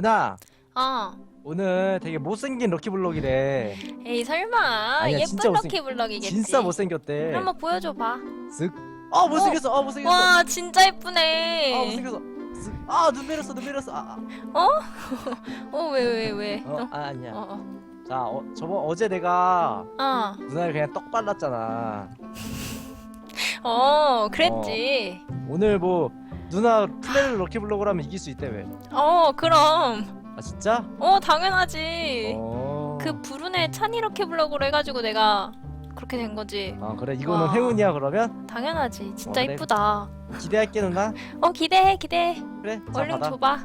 누나 어. 오늘 되게 못생긴 럭키블럭이래 에이 설마 아니야, 예쁜 진짜 못생- 럭키 블럭이겠지. 진짜 못생겼대 한번 보여줘봐. 쓱. 아 못생겼어 아 못생겼어 와 진짜 예쁘네. 아 못생겼어 쓱. 아눈 내렸어 눈 내렸어 아, 어왜 왜 왜? 아. 어, 아 아니야 어, 어. 자 어, 저번 어제 내가 어. 누나를 그냥 떡 발랐잖아 어, 그랬지. 오늘 뭐 누나 플레이를 럭키블럭을 하면 이길 수 있다며 어, 그럼. 아 진짜? 어, 당연하지. 어... 그 불운의 찬이 럭키 블럭으로 해가지고 내가 그렇게 된 거지. 아 그래 이거는 와. 행운이야 그러면? 당연하지. 진짜 어, 그래. 이쁘다. 기대할게 누나 어, 기대해, 기대해. 그래 자 얼른 받아 줘봐.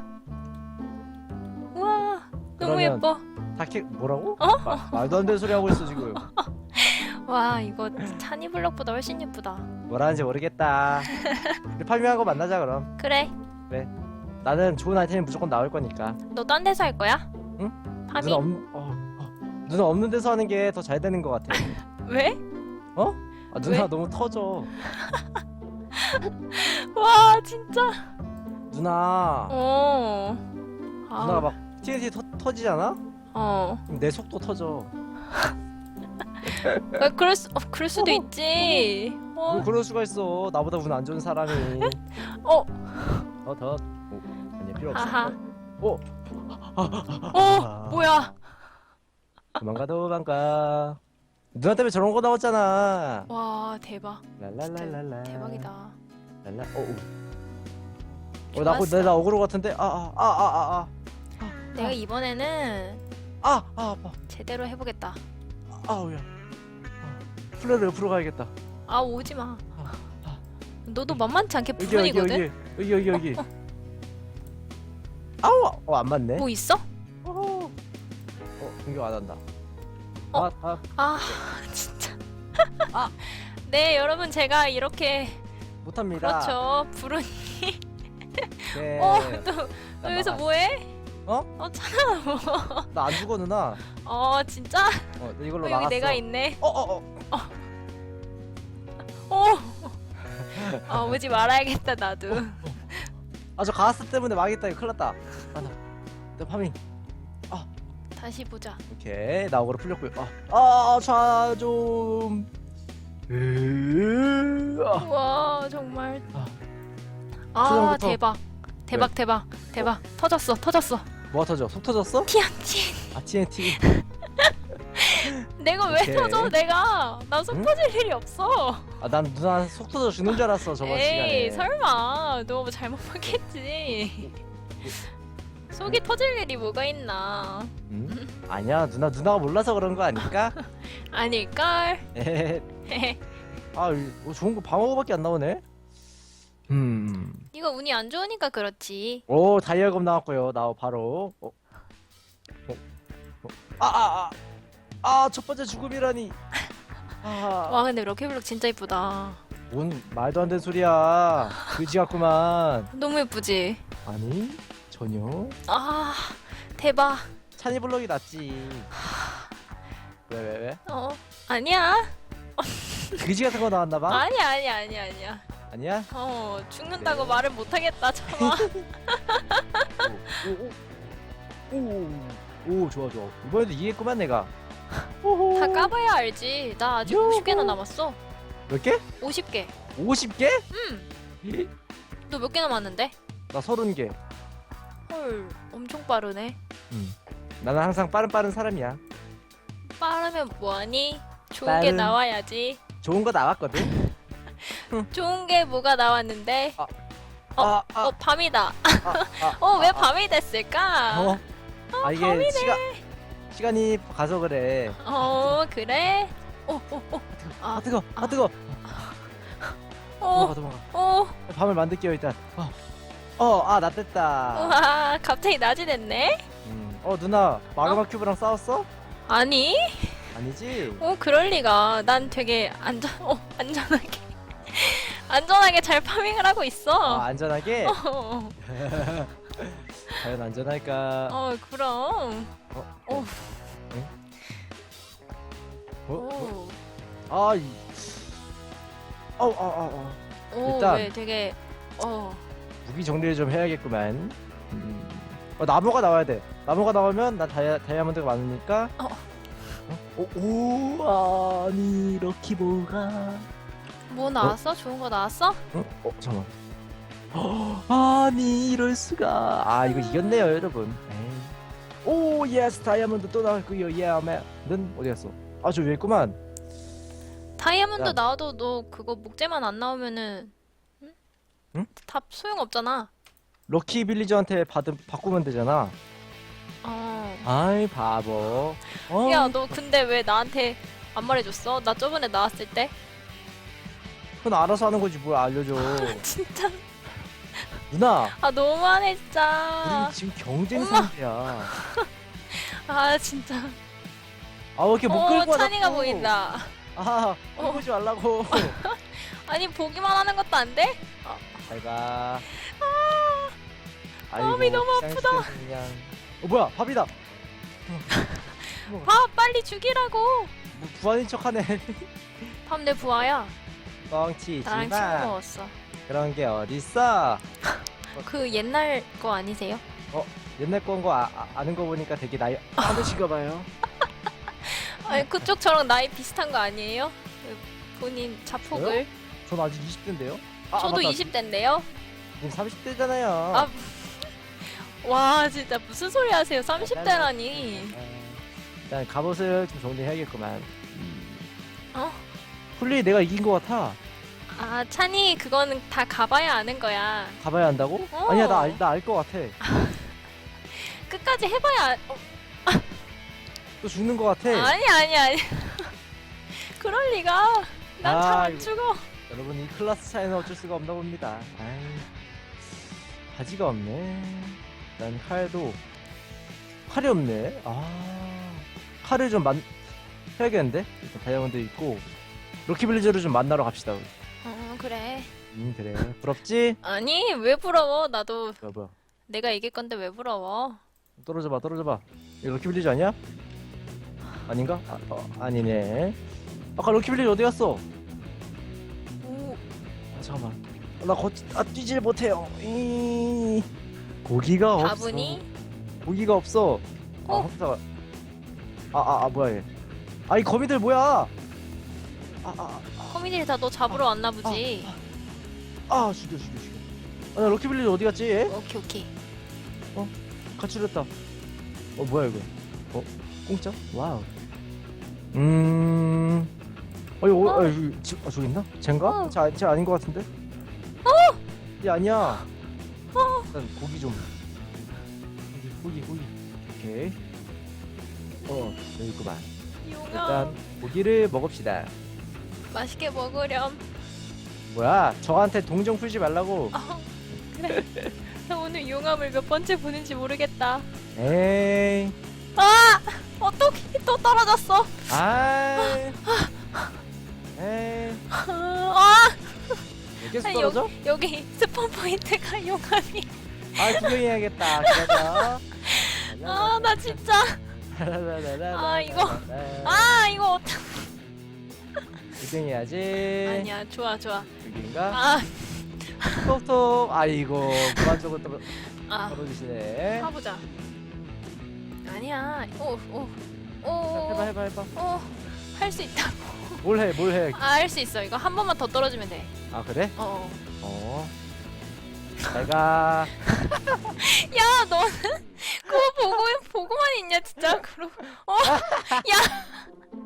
우와, 너무 그러면- 예뻐. 다케 뭐라고? 어? 마- 말도 안 되는 소리 하고 있어 지금 와, 이거 찬이 블럭보다 훨씬 예쁘다. 뭐라는지 모르겠다 우리 파밍하고 만나자 그럼 그래. 나는 좋은 아이템이 무조건 나올 거니까 너 딴 데서 할 거야? 응? 누나 없 어, 어. 누나 없는 데서 하는 게 더 잘 되는 것 같아 왜? 아, 누나 왜? 너무 터져 와, 진짜. 누나 어. 누나가 아, 막 TNT 터, 터지잖아? 어. 그럼 내 속도 터져 왜 그럴 수, 어, 그럴 수도 어. 있지. 어. 뭐 그럴 수가 있어 나보다 운 안 좋은 사람이 어. 더더 아니 필요 없어 아하. 어? 어, 뭐야? 도망가 도망가 누나 때문에 저런 거 나왔잖아 와, 대박. 랄랄랄랄라 대박이다. 랄라 어, 어. 어, 나, 어, 좋았어. 나, 나 억울한 것 같은데? 아, 아, 아, 아, 아, 내가 이번에는 아, 아, 아파. 제대로 해보겠다. 아우야. 아, 플레이를 옆으로 가야겠다. 아, 오지 마. 너도 만만치 않게 여기, 여기, 불운이거든? 여기, 여기, 여기, 여기. 아우, 어, 안 맞네. 뭐 있어? 어, 공격 안 한다. 어? 아, 아, 아, 진짜. 아. 네, 여러분, 제가 이렇게. 못합니다. 그렇죠. 불운이. 네. 어, 또, 나너 여기서. 뭐해? 어? 어, 찾아, 뭐. 나 안 죽어 누나. 어, 진짜? 어, 나 이걸로 어, 여기 나갔어. 내가 있네. 어, 어, 어. 어. 아, 오지 말아야겠다, 나도. 아, 저 가스 때문에 망했다. 이거 큰일 났다. 아, 나, 나 파밍. 다시 보자. 오케이 나 억울로 풀렸고요 아, 자 좀. 으, 아. 와, 정말. 아. 아, 초장부터. 대박. 대박, 대박, 대박. 터졌어, 터졌어. 뭐가 터져? 속 터졌어? TNT. 아 TNT 내가 왜 오케이. 터져, 내가? 나속 응? 터질 일이 없어. 아난 누나 속 터져 죽는 줄 알았어 저번 에이, 시간에 설마. 너뭐 잘못 봤겠지. 속이 터질 일이 뭐가 있나. 응? 아니야 누나 누나가 몰라서 그런 거 아닐까? 아닐걸? 에헤. 아 이- 좋은 거 방어밖에 안 나오네 음. 네가 운이 안 좋으니까 그렇지. 오 다이아검 나왔고요 나 바로 어? 어? 어? 아 아 아 아 첫 번째 죽음이라니 아 와, 근데 럭키블럭 진짜 이쁘다. 뭔 말도 안 되는 소리야 그지 같구만 너무 예쁘지? 아니 전혀 아, 대박. 찬이 블럭이 낫지 왜 왜 왜, 어, 아니야. 그지 같은 거 나왔나 봐 아니야, 아니야, 아니야, 아니야. 아니야 어, 죽는다고 네. 말을 못하겠다, 참아. 오오오오 좋아 좋아 이번에도 이기겠구만 내가 다 까봐야 알지. 나 아직 요호. 50개나 남았어. 몇 개? 50개. 50개? 음, 너몇 개 남았는데? 나 30개 헐, 엄청 빠르네. 음. 나는 항상 빠른 빠른 사람이야 빠르면 뭐하니? 좋은 게 빠른- 나와야지. 좋은 거 나왔거든 좋은 게 뭐가 나왔는데? 아, 어, 아, 아, 어, 밤이다. 아, 아, 어, 왜 아, 밤이 됐을까? 어? 아 이게 시간 시간이 가서 그래 어, 그래? 어, 어, 어, 아 아, 뜨거 아 뜨거 어, 도망가 도망가 어, 밤을 만들게요 일단 어아나 됐다 와, 갑자기 낮이 됐네? 음. 어 누나 마그마 큐브랑 싸웠어? 아니? 아니지 어, 그럴 리가. 난 되게 안전, 어, 안전하게. 안전하게 잘 파밍을 하고 있어. 아 안전하게 어, 과연 안전할까 어, 그럼. 어? 어. 응? 어? 어? 오, 아, 이... 어, 어, 어, 어. 오, 일단- 왜 되게, 어, 무기 정리를 좀 해야겠구만. 음, 어, 나무가 나와야 돼. 나무가 나오면 난 다이아, 다이아몬드가 많으니까. 어. 어? 오, 오 아니 럭키보가. 뭐 나왔어? 좋은 거 나왔어? 어? 어 잠깐. 아니 이럴 수가. 아 이거 이겼네요 여러분. 에이. 오 예스 다이아몬드 또 나왔고요. 예맨 어디 갔어? 아 저 위에 있구만. 다이아몬드 야. 나와도 너 그거 목재만 안 나오면은 응? 응? 다 소용 없잖아. 럭키 빌리저한테 받은 바꾸면 되잖아. 어. 아이 바보. 어? 야, 너 근데 왜 나한테 안 말해줬어? 나 저번에 나왔을 때 그건 알아서 하는 거지 뭘 알려줘. 진짜 누나. 아 너무하네 진짜. 우리 지금 경쟁 상태야. 아 진짜. 아 왜 이렇게 못어 끌고 와? 찬이가 자꾸. 보인다. 아 어. 끌고 지 말라고. 아니 보기만 하는 것도 안 돼? 잘 가. 마음이 너무 아프다. 그냥. 어 뭐야 밥이다. 봐 빨리 죽이라고. 뭐 부하인 척하네. 밥 내 부하야. 뻥치지 나랑 친구 마. 먹었어. 그런 게 어딨어? 그 옛날 거 아니세요? 옛날 건거 아, 아, 는 거 보니까 되게 나이 많으신가 봐요. 아니 그쪽 저랑 나이 비슷한 거 아니에요? 그 본인 자폭을. 전 아직 20대인데요. 아, 저도 맞다. 20대인데요. 님 30대잖아요. 아, 와 진짜 무슨 소리 하세요? 30대라니. 일단 갑옷을 좀 정리해야겠구만. 음. 어? 풀리 내가 이긴 거 같아. 아 찬이 그거는 다 가봐야 아는 거야. 가봐야 한다고? 어. 아니야 나알 거 같아. 끝까지 해봐야. 알- 어, 또 죽는 거 같아. 아니 아니 아니. 그럴 리가. 난잘안 아이고. 죽어. 여러분 이 클래스 차이는 어쩔 수가 없나 봅니다. 아이, 바지가 없네. 난 칼도 칼이 없네. 아 칼을 좀 만 해야겠는데? 일단 다이아몬드 있고 로키 빌리저를 좀 만나러 갑시다. 우리. 어 그래. 음 그래 부럽지? 아니 왜 부러워? 나도 뭐야 뭐야 내가 이길 건데 왜 부러워? 떨어져봐 떨어져봐. 이거 로키 빌리저 아니야? 아닌가? 아, 어, 아니네. 아까 로키 빌리저 어디 갔어? 오, 아, 잠깐만. 나 거, 아, 뛰질 못해요. 이... 고기가 없어. 바보니? 고기가 없어. 아, 어? 헛다가. 아, 아, 아, 뭐야 얘. 아이 거미들 뭐야? 아, 아, 코미디를 다너 잡으러 왔나 보지. 아, 아, 죽여, 죽여, 죽여. 아, 나 럭키 빌리저 어디 갔지? 얘? 오케이 오케이. 가출했다. 어, 뭐야 이거? 어, 공짜? 와우. 음. 어, 이거, 어, 어. 아, 여기, 지- 아, 저기 있나? 쟤인가? 어. 쟤, 아- 쟤 아닌 것 같은데? 어! 얘 아니야. 어. 일단 고기 좀. 고기, 고기, 고기. 오케이. 어, 여기 있구만. 용암 일단 고기를 먹읍시다. 맛있게 먹으렴. 뭐야? 저한테 동정 풀지 말라고. 아, 그래. 나 오늘 용암을 몇 번째 보는지 모르겠다. 에이. 어떻게 또 떨어졌어? 아이. 에이. 아 왜 계속 아니, 떨어져? 여기 스폰 포인트가 용암이. 아 구경해야겠다. 기다려. 아나 진짜. 아, 이거. 아 이거 어떡. 구경해야지. 아니야 좋아 좋아. 여기인가? 아 톡톡. 아이고 무한적으로 떨어 아. 떨어지시네. 해보자. 아니야. 오, 오, 자, 오. 해봐 해봐 해봐. 오, 할수 있다. 뭘 해? 뭘 해? 아, 할 수 있어. 이거 한 번만 더 떨어지면 돼. 아 그래? 어. 어. 내가 야, 너는 그거 보고 보고만 있냐, 진짜? 그러. 어? 야.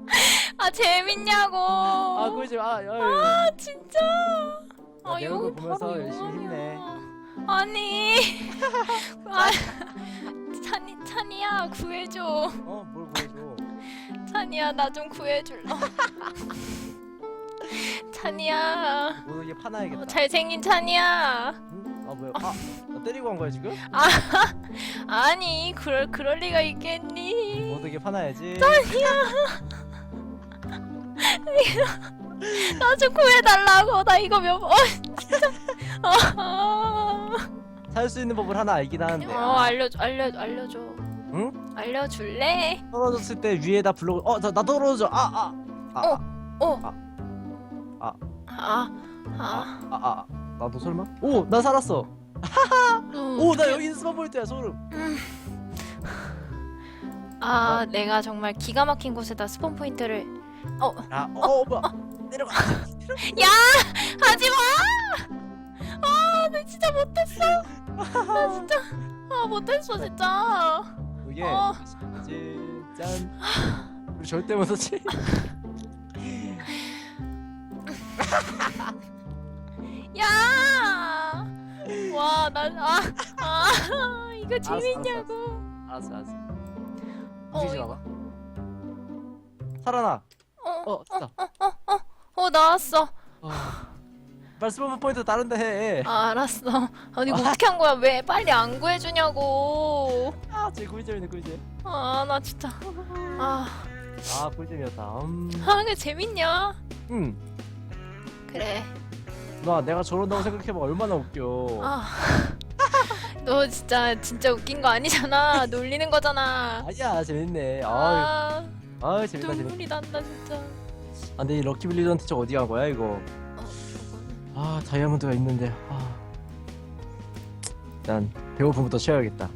아, 재밌냐고. 아 그러지 마. 아유. 아, 진짜. 아, 내 이거 얼굴 보면서 바로 열심히. 힘내. 아니. 아, 찬이, 찬이야, 구해줘. 어 뭘 보여줘? 찬이야, 나 좀 구해줄러. 찬이야. 모르게 파놔야겠다. 어, 잘생긴 찬이야. 응? 아 뭐야? 아, 나 때리고 간 거야 지금? 아니, 그럴 그럴 리가 있겠니? 모르게 파놔야지. 나 좀 구해달라고. 나 이거 몇 번. 어, 진짜. 어, 살 수 있는 법을 하나 알긴 하는데. 어 알려줘, 알려, 알려줘. 응? 알려줄래? 떨어졌을 때 위에다 블록. 어, 나, 나 떨어져. 아, 아. 아, 어. 어. 아. 아. 아. 아, 아. 아, 아. 나도 설마? 오, 나 살았어. 음, 오, 나 여기 스폰 포인트야, 소름. 음, 아, 내가 정말 기가 막힌 곳에다 스폰 포인트를 야, 어, 뭐야? 내려가. 하지 마! 아, 나 진짜 못했어. 나 진짜 아, 못했어 진짜. 그게 어. 뭐지? 짠. 우리 절대 못 하지. 야! 와, 난 아, 아, 이거 알았어, 재밌냐고. 알았어, 알았어. 어, 움직이지 이거- 마봐. 살아나. 어, 어, 됐다. 어 나왔어. 어. 빨리 스폰 포인트 다른데 해. 아, 알았어. 아니 이거 어떻게 한 거야? 왜 빨리 안 구해주냐고. 아, 제 꿀잼이네 꿀잼. 아, 나 진짜. 아, 아, 꿀잼이었다. 음, 아, 이게 재밌냐? 음. 그래. 나 내가 저런다고 생각해봐 얼마나 웃겨. 아, 너 진짜 진짜 웃긴 거 아니잖아. 놀리는 거잖아. 아니야, 재밌네. 아, 아, 아, 재밌다, 재밌다. 눈물이 난다 진짜. 아, 근데 이 럭키 빌리전트 저 어디 간 거야 이거? 어, 저거는. 아, 다이아몬드가 있는데. 아. 일단 배고픔부터 채워야겠다.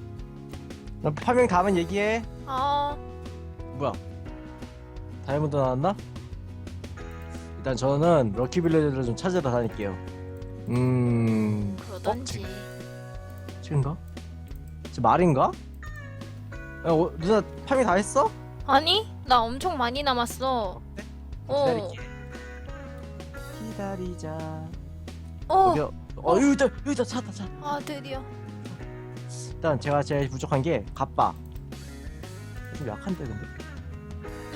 나 파밍 다 하면 얘기해. 아, 뭐야? 다이아몬드 나왔나? 일단 저는 럭키 빌리전트를 좀 찾으러 다닐게요. 음, 그러던지. 지금가? 저 말인가? 야, 어, 누나 파밍 다 했어? 아니, 나 엄청 많이 남았어. 어, 기다릴게. 기다리자. 어, 여기, 어, 여기다, 여기다 찾다, 찾. 아 드디어. 일단 제가 제일 부족한 게 갑바. 좀 약한데 근데.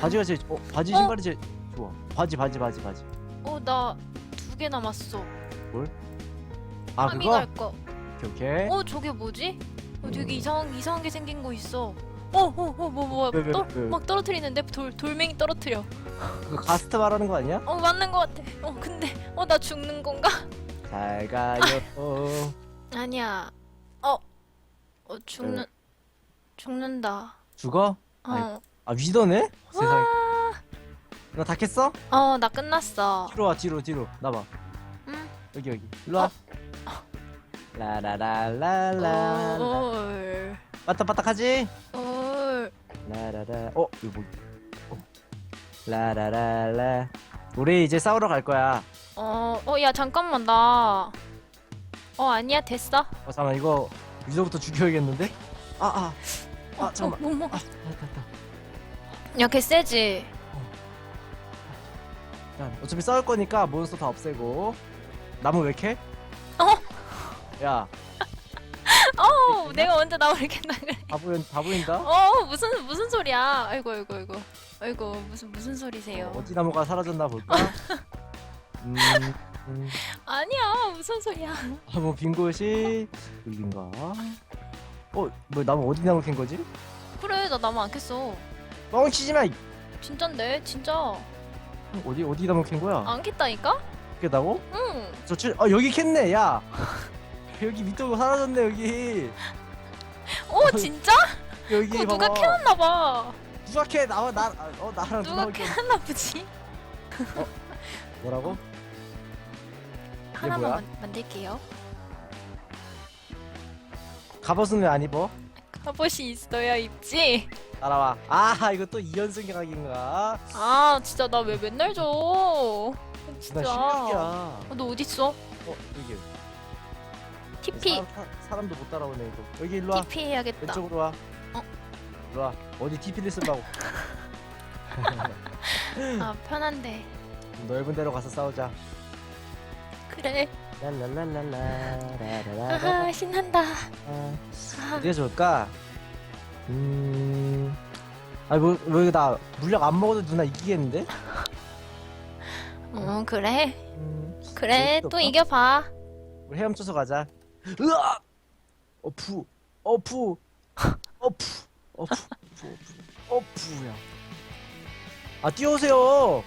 바지가 제일, 어, 바지 어? 신발이 제일 좋아. 바지, 바지, 바지, 바지. 어, 나 두 개 남았어. 아 그거? 파밍할 거. 오케이, 오케이. 어, 저게 뭐지? 어, 되게 음. 이상 이상한 게 생긴 거 있어. 어, 어, 어, 뭐, 뭐? 막 떨어뜨리는데 돌 돌멩이 떨어뜨려. 그거 가스트 말하는 거 아니야? 어, 맞는 거 같아. 어, 근데 어, 나 죽는 건가? 잘 가요. 어. 아니야. 어, 어, 죽는 네. 죽는다. 죽어? 어, 아이고. 아 위더네? 세상에. 와, 나다 캤어? 어, 나 끝났어. 뒤로 와 뒤로 뒤로 나봐. 응. 여기 여기. 일로 와. 라라라라라. 어, 빠딱빠딱하지? 어, 라라라. 어 이거 뭐? 어. 라라라라. 우리 이제 싸우러 갈 거야. 어, 어, 야 잠깐만 나. 어, 아니야 됐어. 어 잠깐 이거 위더부터 죽여야겠는데? 아 아. 아 어, 잠깐만. 뭐, 뭐. 아 됐다 됐다. 야, 걔 세지. 야, 어차피 싸울 거니까 몬스터 다 없애고. 나무 왜 캐? 어? 야, 어, 내가 언제 나오겠나 그래. 바보인 바보인다. 어, 무슨 무슨 소리야? 아이고, 아이고, 아이고. 아이고, 무슨 무슨 소리세요? 어, 어디 나무가 사라졌나 볼까? 음, 음. 아니야, 무슨 소리야? 아, 뭐 빈 곳이 여긴가? 어, 뭐 나무 어디 나무 캔 거지? 그래, 나 나무 안 캤어. 뻥치지 마. 이- 진짠데, 진짜. 어디 어디 나무 캔 거야? 안 캤다니까? 그다고? 응. 저 출, 아 여기 캔네, 야. 여기 밑으로 사라졌네 여기. 어, 진짜? 여기 그거 봐봐. 누가 캐놨나 봐. 누가 캐? 나와 나, 아, 어 나랑 누가? 캐놨나 보지? 뭐라고? 하나만 뭐야? 만, 만들게요. 갑옷은 왜 안 입어? 갑옷이 있어야 입지. 따라와. 아 이거 또 이연승 각인가? 아, 진짜 나 왜 맨날 줘? 나 진짜. 실력이야. 어, 너 어디 있어? 어 여기. TP. 사람, 사, 람도 못 따라오네 이거. 여기 일로 와. TP 해야겠다. 왼쪽으로 와. 어? 일로 와. 어디 TP를 쓰려고? 아, 편한데. 넓은 데로 가서 싸우자. 그래. 랄랄랄랄라. 아, 신난다. 아, 아, 어디가 좋을까? 음. 아니 뭐왜나 물약 안 먹어도 누나 이기겠는데? 어, 그래. 음. 그래, 뭐 또? 이겨봐. 우리 헤엄쳐서 가자. 으아! 어푸, 어푸, 어푸, 어푸, 어푸, 어푸야. 아 뛰어오세요.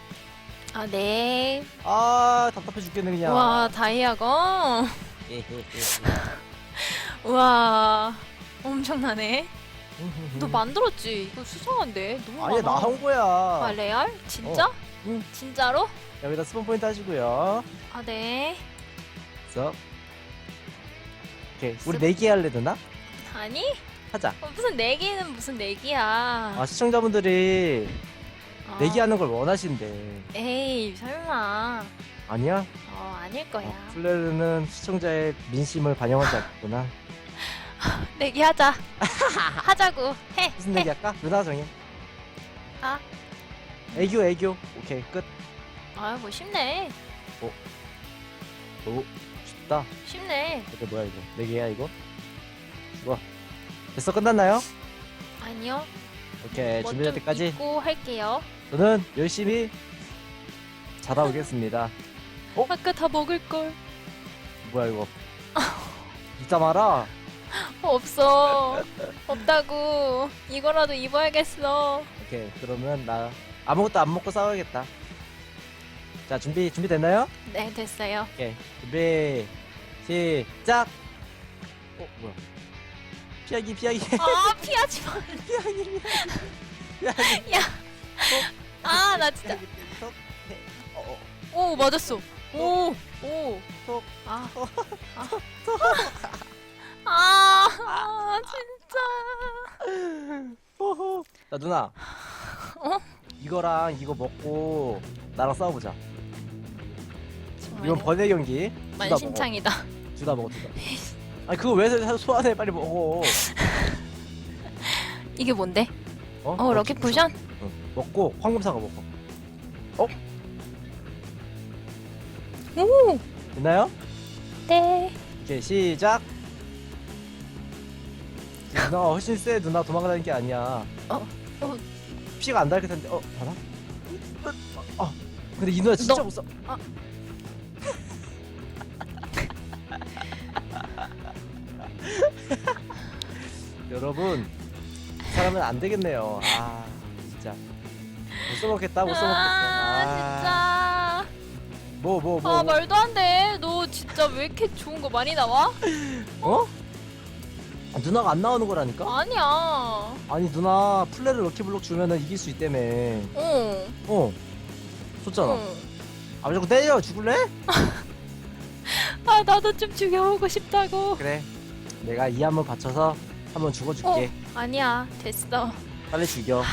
아, 네. 아 답답해 죽겠네 그냥. 와, 다이아건. 우와, 엄청나네. 너 만들었지? 이거 수상한데? 너무 아니야 많아. 나온 거야. 아, 레알? 진짜? 응. 진짜로? 여기다 스폰 포인트 하시고요. 아, 네. 그래서 오케이 우리 내기 할래 되나? 아니? 하자. 어, 무슨 내기는 무슨 내기야. 아 시청자분들이 어. 내기하는 걸 원하신대. 에이 설마. 아니야? 어 아닐 거야. 어, 플레르는 시청자의 민심을 반영하지 않구나. 내기하자. 하자고. 해. 무슨 해. 얘기 할까? 누나 정해. 아. 애교 애교. 오케이 끝. 아뭐 쉽네. 오 쉽다. 쉽네. 이게 뭐야 이거? 네 개야 이거? 좋아. 됐어 끝났나요? 아니요. 오케이 뭐 준비될 좀 때까지 잊고 할게요. 저는 열심히 자다 오겠습니다. 아까 다 먹을 걸. 뭐야 이거? 이따 말아. 어, 없어. 없다고. 이거라도 입어야겠어. 오케이 그러면 나 아무것도 안 먹고 싸워야겠다. 자 준비 준비 됐나요? 네 됐어요. 오케이 준비 시작. 어 뭐야? 피하기 피하기 아 피하지 마. 피하기 피하기. 아나 진짜. 네. 어, 어. 오 맞았어. 오 오. 톡. 아. 아. 아, 아 진짜. 나 누나. 어? 이거랑 이거 먹고 나랑 싸워보자. 이건 번외 경기. 먹어. 만신창이다. 주다 먹어 주다. 아니 그거 왜 소- 소환해 빨리 먹어. 이게 뭔데? 어? 어 럭키? 응. 먹고 황금사과 먹어. 오. 됐나요? 네. 오케이 시작. 누나가 훨씬 세 누나 도망가는 게 아니야. 어, 어. 피가 안 닳을 텐데. 어 봐라. 어, 어. 근데 이 누나 진짜 너- 못 써. 여러분 이 사람은 안 되겠네요. 아 진짜 못 써먹겠다 못 써먹겠어. 아, 뭐뭐 진짜. 뭐. 아 말도 안 돼. 너 진짜 왜 이렇게 좋은 거 많이 나와? 어? 아, 누나가 안 나오는 거라니까? 아니야. 아니 누나 플레를 럭키블록 주면은 이길 수 있다며. 어. 어. 줬잖아. 어. 아 자꾸 때려 죽을래? 아 나도 좀 죽여보고 싶다고. 그래. 내가 이 한번 받쳐서 한번 죽어줄게. 아니야 됐어. 빨리 죽여.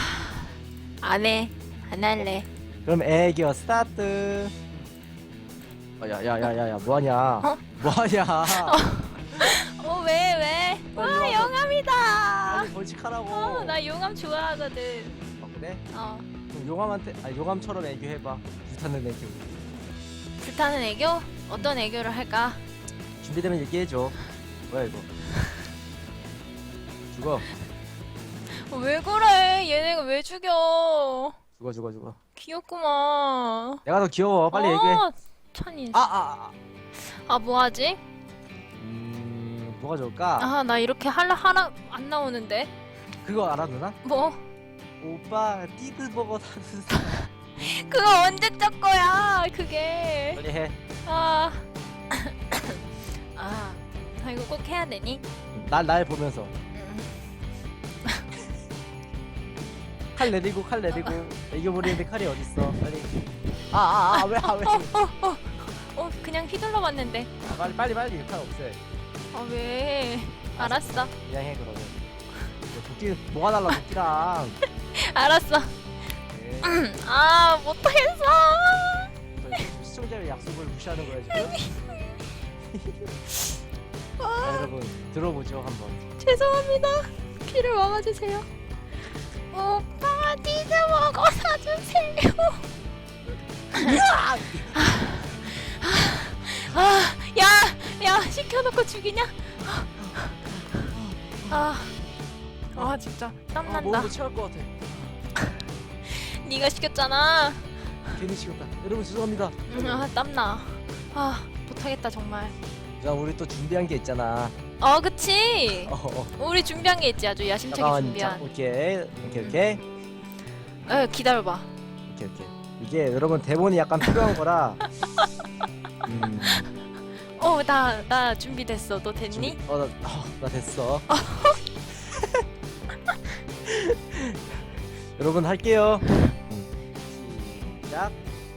안 해. 안 할래. 그럼 애교 스타트. 어, 야야야야야 뭐하냐? 어? 뭐하냐? 어왜 왜? 빨리 와 와서. 영암이다. 빨리 벌칙하라고. 어, 나 용암 좋아하거든. 어, 그래? 어. 그럼 용암한테 아 용암처럼 애교 해봐. 불타는 애교. 불타는 애교? 어떤 애교를 할까? 준비되면 얘기해줘. 뭐야 이거? 죽어. 어, 왜 그래? 얘네가 왜 죽여? 죽어 죽어 죽어. 귀엽구만. 내가 더 귀여워. 빨리 얘기해. 천인. 아, 아, 아. 아 뭐 하지? 음, 뭐가 좋을까? 아 나 이렇게 할라 하나 안 나오는데. 그거 알아 누나? 뭐? 오빠 띠드버거 사주세요. 그거 언제 적 거야? 그게. 빨리 해. 아. 아. 아 이거 꼭 해야 되니? 날날 보면서 칼 내리고 칼 내리고 애교 부리는데 칼이 어딨어? 빨리. 아아아왜아왜 어 그냥 휘둘러 봤는데. 아, 빨리 빨리 빨리 칼 없애. 아 왜? 알았어. 그냥 해 그러면. 야, 도끼 뭐가 달라 도끼랑. 알았어. 네. 아 못하겠어. 저 시청자의 약속을 무시하는 거야 지금. 자, 여러분 들어보죠 한번. 죄송합니다. 귀를 막아주세요. 오빠 디즈 먹어 사주세요. 아, 야, 야, 시켜놓고 죽이냐? 아, 아 진짜 땀아 난다. 몸도 체할 것 같아. 네가 시켰잖아. 괜히 식었다. 여러분 죄송합니다. 음, 아, 땀 나. 아, 못하겠다 정말. 자 우리 또 준비한 게 있잖아. 어, 그치. 어, 어. 우리 준비한 게 있지 아주 야심차게. 자, 준비한. 오케이 오케이 오케이 어, 기다려봐. 오케이 오케이. 이게 여러분 대본이 약간 필요한 거라. 음. 어, 나, 나 준비됐어. 너 됐니? 어, 나, 어, 나 됐어. 여러분 할게요. 음. 시작.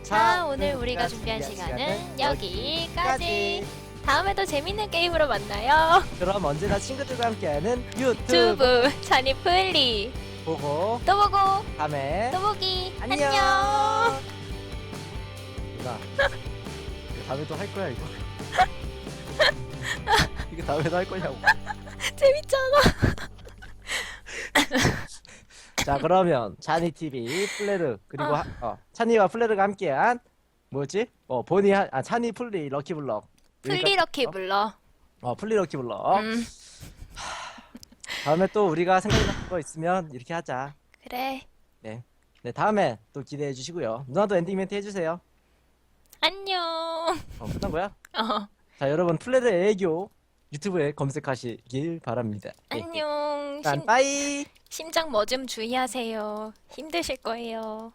자, 오늘 우리가 준비한 시간은 여기까지. 다음에도 재밌는 게임으로 만나요. 그럼 언제나 친구들과 함께하는 유튜브 유튜브 잔이 플리 보고 또 보고 다음에 또 보기 안녕. 안녕. 누나 이거 다음에도 할 거야 이거 이거 다음에도 할 거냐고 재밌잖아. 자 그러면 찬이 TV 플레르 그리고 어. 하, 어, 찬이와 플레르가 함께한 뭐지 어 보니 하, 아 찬이 플리 럭키블럭 플리 럭키 불러. 어 플리 럭키블럭 음 다음에 또 우리가 생각난 거 있으면 이렇게 하자 그래. 네 다음에 또 기대해 주시고요 누나도 엔딩 멘트 해주세요 안녕. 어 끝난 거야 어 자 여러분 플레르 애교 유튜브에 검색하시길 바랍니다 네. 안녕. 난 심, 빠이 심장 뭐좀 주의하세요. 힘드실 거예요.